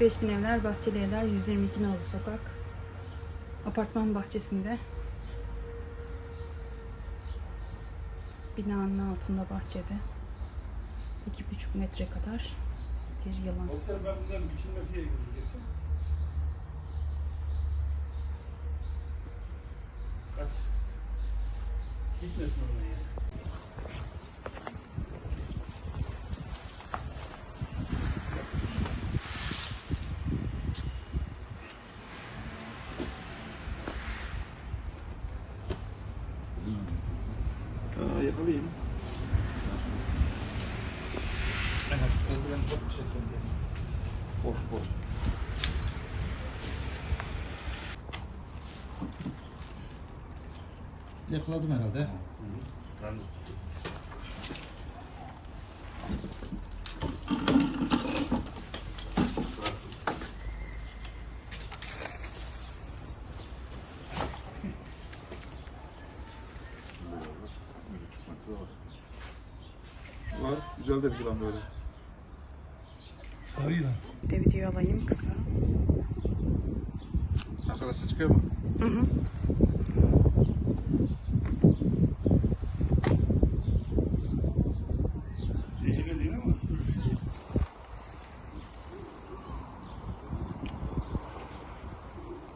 5000 evler, bahçeli evler, 122 nolu sokak. Apartman bahçesinde. Binanın altında bahçede. 2,5 metre kadar bir yılan. Doktor ben bunların biçilmesiye gidecektim. Kaç? Gitmesin ona yani. Yakalayayım. En az eldiven bir şekilde. Boş boş. Yakaladım herhalde. Şu var. Güzel de bir yılan böyle. Sarı yılan. Bir de video alayım kısa. Arkadaşlar çıkıyor mu? Hı hı. Zehirli değil mi? Nasıl bir şey?